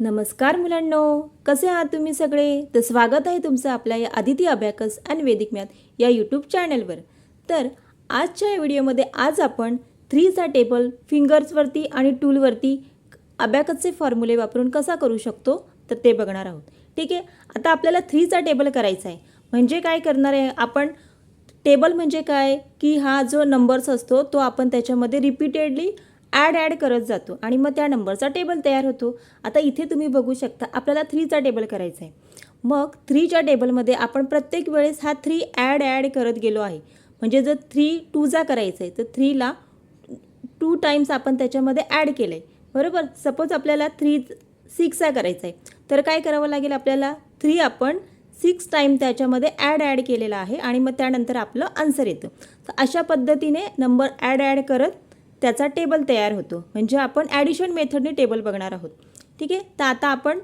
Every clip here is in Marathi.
नमस्कार मुलांनो कसे आहात तुम्ही सगळे? तर स्वागत आहे तुमचं आपल्या या आदिती अभ्याकस आणि वेदिक मॅथ या यूट्यूब चॅनलवर तर आजच्या या व्हिडिओमध्ये आज आपण थ्रीचा टेबल फिंगर्सवरती आणि टूलवरती अभ्याकसचे फॉर्म्युले वापरून कसा करू शकतो? तर ते बघणार आहोत. ठीक आहे? आता आपल्याला थ्रीचा टेबल करायचा आहे. म्हणजे काय करणार आहे आपण? टेबल म्हणजे काय? की हा जो नंबर्स असतो तो आपण त्याच्यामध्ये रिपीटेडली ॲड ॲड करत जातो आणि मग त्या नंबरचा टेबल तयार होतो. आता इथे तुम्ही बघू शकता आपल्याला थ्रीचा टेबल करायचा आहे. मग थ्रीच्या टेबलमध्ये आपण प्रत्येक वेळेस हा थ्री ॲड ॲड करत गेलो आहे. म्हणजे जर थ्री टूचा करायचा आहे तर थ्रीला टू टाईम्स आपण त्याच्यामध्ये ॲड केलं आहे बरोबर? सपोज आपल्याला थ्री सिक्सचा करायचा आहे तर काय करावं लागेल आपल्याला? थ्री आपण सिक्स टाईम त्याच्यामध्ये ॲड ॲड केलेला आहे आणि मग त्यानंतर आपलं आन्सर येतं. तर अशा पद्धतीने नंबर ॲड ॲड करत त्याचा टेबल तयार होतो. म्हणजे आपण ॲडिशन मेथडने टेबल बघणार आहोत. ठीक आहे? तर आता आपण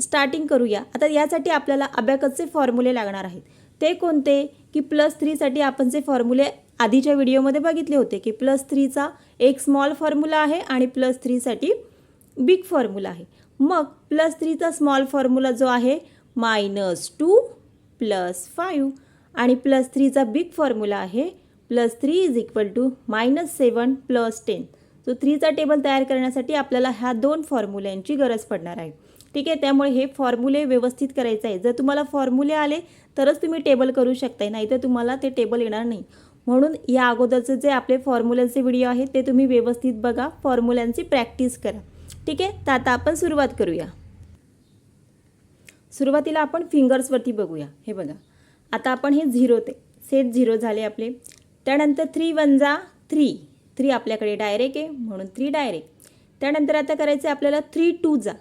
स्टार्टिंग करूया. आता यासाठी आपल्याला अबॅकसचे फॉर्म्युले लागणार आहेत. ते कोणते? की प्लस थ्रीसाठी आपण जे फॉर्म्युले आधीच्या व्हिडिओमध्ये बघितले होते की प्लस थ्रीचा एक स्मॉल फॉर्म्युला आहे आणि प्लस थ्रीसाठी बिग फॉर्म्युला आहे. मग प्लस थ्रीचा स्मॉल फॉर्म्युला जो आहे मायनस टू प्लस फाईव्ह आणि प्लस थ्रीचा बिग फॉर्म्युला आहे plus three is equal to minus seven plus ten. So थ्रीचा table तयार करण्यासाठी आपल्याला ह्या दोन फॉर्म्युल्यांची गरज पडणार आहे. ठीक आहे त्यामुळे हे फॉर्म्युले व्यवस्थित करायचे आहे जर तुम्हाला फॉर्म्युले आले तरच तुम्ही टेबल करू शकताय नाही तर तुम्हाला ते टेबल येणार नाही. म्हणून या अगोदरचे जे आपले फॉर्म्युल्यांचे व्हिडिओ आहेत ते तुम्ही व्यवस्थित बघा फॉर्म्युल्यांची प्रॅक्टिस करा. ठीक आहे तर आता आपण सुरुवात करूया. सुरुवातीला आपण फिंगर्सवरती बघूया. हे बघा. आता आपण हे झिरो ते सेट झिरो झाले आपले. त्यानंतर थ्री वन जा थ्री थ्री आपल्याकडे डायरेक्ट आहे म्हणून थ्री डायरेक्ट त्यानंतर आता करायचं आहे आपल्याला थ्री टू जा.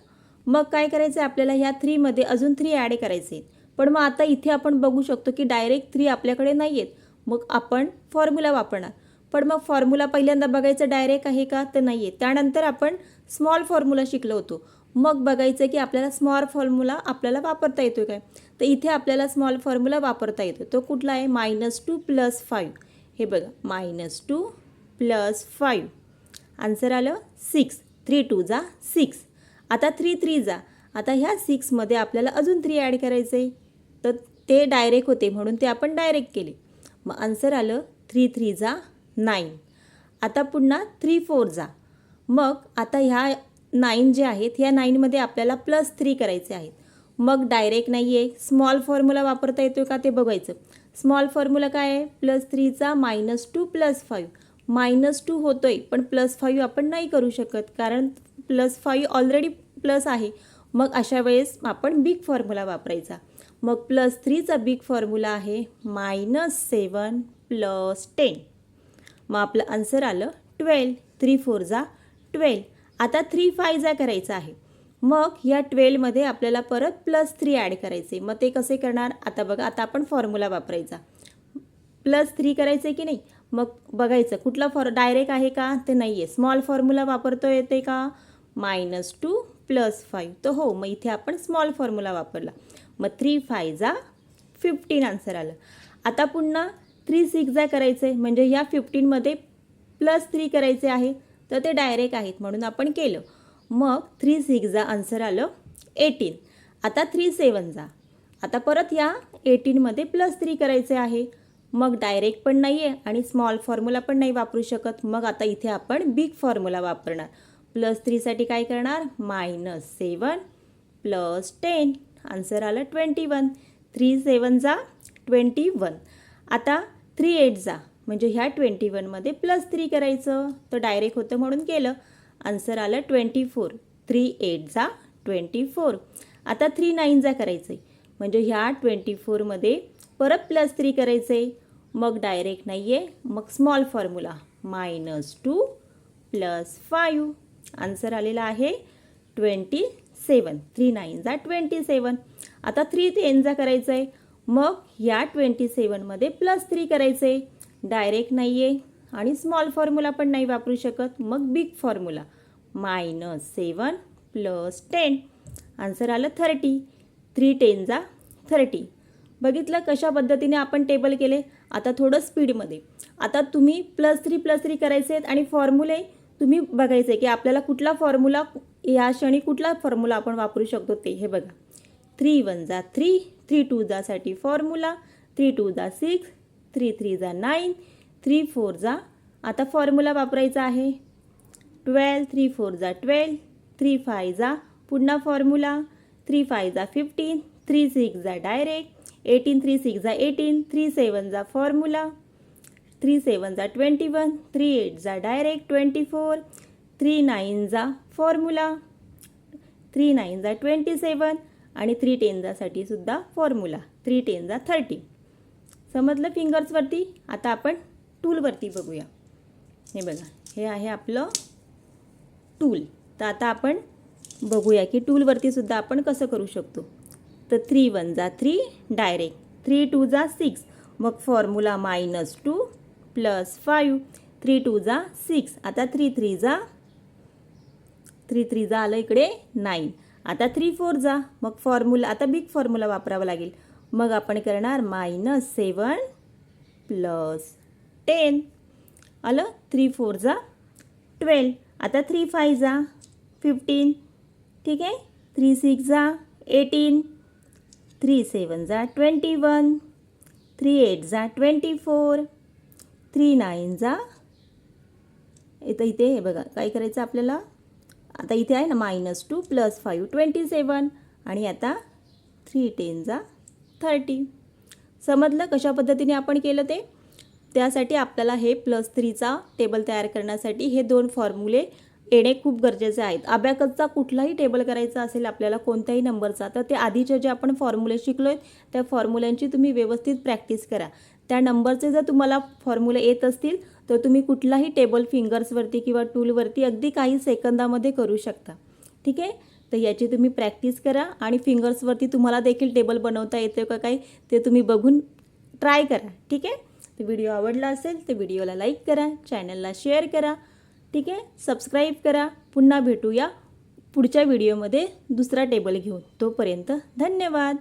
मग काय करायचं आहे आपल्याला? ह्या थ्रीमध्ये अजून थ्री ॲड करायचे आहेत पण मग आता इथे आपण बघू शकतो की डायरेक्ट थ्री आपल्याकडे नाही आहेत मग आपण फॉर्म्युला वापरणार. पण मग फॉर्म्युला पहिल्यांदा बघायचं डायरेक्ट आहे का? तर नाही आहे त्यानंतर आपण स्मॉल फॉर्म्युला शिकलो होतो. मग बघायचं की आपल्याला स्मॉल फॉर्म्युला आपल्याला वापरता येतो काय? तर इथे आपल्याला स्मॉल फॉर्म्युला वापरता येतो तो कुठला आहे? मायनस टू प्लस फाईव्ह हे बघा minus two plus five answer आलं सिक्स थ्री टू जा सिक्स आता थ्री थ्री जा. आता ह्या सिक्समध्ये आपल्याला अजून थ्री ॲड करायचं आहे तर ते डायरेक्ट होते म्हणून ते आपण डायरेक्ट केले. मग आन्सर आलं थ्री थ्री जा नाईन आता पुन्हा थ्री फोर जा. मग आता ह्या नाईन जे आहेत ह्या नाईनमध्ये आपल्याला प्लस थ्री करायचे आहेत. मग डायरेक्ट नाही आहे स्मॉल फॉर्म्युला वापरता येतो का ते बघायचं. स्मॉल फॉर्म्युला काय आहे? Plus थ्रीचा minus two plus five. Minus two होतो आहे पण प्लस फाईव्ह आपण नाही करू शकत कारण प्लस फाईव्ह ऑलरेडी प्लस आहे. मग अशा वेळेस आपण बिग फॉर्म्युला वापरायचा. मग प्लस थ्रीचा बिग फॉर्म्युला आहे मायनस सेवन प्लस टेन. मग आपलं आन्सर आलं ट्वेल्व. थ्री फोर जा ट्वेल्व. आता थ्री फाय जा करायचं आहे. मग या ट्वेल्वमध्ये आपल्याला परत प्लस थ्री ॲड करायचे. मग ते कसे करणार? आता बघा आता आपण फॉर्म्युला वापरायचा. प्लस थ्री करायचं आहे की नाही? मग बघायचं कुठला फॉर डायरेक्ट आहे का? ते नाही आहे स्मॉल फॉर्म्युला वापरतो येते का? Minus two plus five. तर हो मग इथे आपण स्मॉल फॉर्म्युला वापरला. मग थ्री फाय जा फिफ्टीन आन्सर आलं. आता पुन्हा थ्री सिक्स जा करायचं आहे म्हणजे ह्या फिफ्टीनमध्ये प्लस थ्री करायचे आहे तर ते डायरेक्ट आहेत म्हणून आपण केलं. मग थ्री सिक्स जा आन्सर आलं एटीन आता थ्री सेवन जा आता परत या एटीनमध्ये प्लस थ्री करायचे आहे. मग डायरेक्ट पण नाही आहे आणि स्मॉल फॉर्म्युला पण नाही वापरू शकत. मग आता इथे आपण बिग फॉर्म्युला वापरणार. प्लस थ्रीसाठी काय करणार? Minus seven plus ten answer आलं ट्वेंटी वन थ्री सेवन जा ट्वेंटी वन आता थ्री एट जा म्हणजे ह्या ट्वेंटी वनमध्ये प्लस थ्री करायचं. तर डायरेक्ट होतं म्हणून केलं. आन्सर आलं ट्वेंटी फोर. थ्री एट जा ट्वेंटी फोर. आता थ्री नाईन जा करायचं आहे म्हणजे ह्या ट्वेंटी फोरमध्ये परत प्लस थ्री करायचं आहे मग डायरेक्ट नाही आहे मग small formula minus two plus five answer आलेला आहे ट्वेंटी सेवन. थ्री नाईन जा ट्वेंटी सेवन. आता थ्री टेन जा करायचं आहे मग या ट्वेंटी सेवनमध्ये प्लस थ्री करायचं आहे डायरेक्ट नाही आहे आणि स्मॉल फॉर्म्युला पण नाही वापरू शकत. मग big formula minus seven plus ten answer आलं थर्टी थ्री टेन जा थर्टी बघितलं कशा पद्धतीने आपण टेबल केले? आता थोडं स्पीडमध्ये आता तुम्ही प्लस थ्री प्लस थ्री करायचे आहेत आणि फॉर्म्युले तुम्ही बघायचे की आपल्याला कुठला फॉर्म्युला या क्षणी कुठला फॉर्म्युला आपण वापरू शकतो ते हे बघा. थ्री वन जा थ्री थ्री टू जासाठी फॉर्म्युला थ्री टू जा सिक्स थ्री थ्री जा नाईन थ्री फोर जा. आता फॉर्म्युला वापरायचा आहे. ट्वेल्व थ्री फोर जा. ट्वेल्व थ्री फाय जा. पुन्हा फॉर्म्युला थ्री फाय जा फिफ्टीन. थ्री सिक्स जा डायरेक्ट. एटीन थ्री सिक्स जा एटीन. थ्री सेवन जा फॉर्म्युला थ्री सेवन जा ट्वेंटी वन. थ्री एट जा direct twenty four. Three nine जा फॉर्म्युला थ्री नाईन जा ट्वेंटी सेवन. आणि थ्री टेन जासाठी सुद्धा फॉर्म्युला थ्री टेन जा थर्टी. समजलं फिंगर्सवरती आता आपण टूलवरती बघूया. हे बघा हे आहे आपलं टूल. तर आता आपण बघूया की टूलवरती सुद्धा आपण कसं करू शकतो. तर थ्री वन जा थ्री डायरेक्ट थ्री टू जा सिक्स मग formula minus two plus five three two जा सिक्स आता थ्री थ्री जा थ्री थ्री जा आलं इकडे नाईन आता थ्री फोर जा. मग फॉर्म्युला आता बिग फॉर्म्युला वापरावा लागेल. मग आपण करणार मायनस सेवन प्लस टेन. आलं? थ्री फोर जा. ट्वेल्व आता थ्री फाय जा. फिफ्टीन ठीक आहे? थ्री सिक्स जा. एटीन थ्री सेवन जा. ट्वेंटी वन थ्री एट जा. ट्वेंटी फोर थ्री नाईन जा. इथं इथे हे बघा. काय करायचं आपल्याला? आता इथे आहे ना minus two plus five twenty seven आणि आता थ्री टेन जा. थर्टी समजलं कशा पद्धतीने आपण केलं ते? त्यासाठी आपल्याला हे प्लस थ्रीचा टेबल तयार करण्यासाठी हे दोन फॉर्म्युले येणे खूप गरजेचे आहेत. अबॅकसचा कुठलाही टेबल करायचा असेल आपल्याला कोणत्याही नंबरचा तर ते आधीचे जे आपण फॉर्म्युले शिकलो आहेत त्या फॉर्म्युल्यांची तुम्ही व्यवस्थित प्रॅक्टिस करा. त्या नंबरचे जर तुम्हाला फॉर्म्युले येत असतील तर तुम्ही कुठलाही टेबल फिंगर्सवरती किंवा टूलवरती अगदी काही सेकंदामध्ये करू शकता. ठीक आहे? तर याची तुम्ही प्रॅक्टिस करा आणि फिंगर्सवरती तुम्हाला देखील टेबल बनवता येतं का काय ते तुम्ही बघून ट्राय करा. ठीक आहे? तर व्हिडिओ आवडला असेल तर व्हिडिओला लाईक करा चॅनलला शेअर करा. ठीक आहे? सबस्क्राईब करा. पुन्हा भेटूया पुढच्या व्हिडिओमध्ये दुसरा टेबल घेऊन. तोपर्यंत धन्यवाद.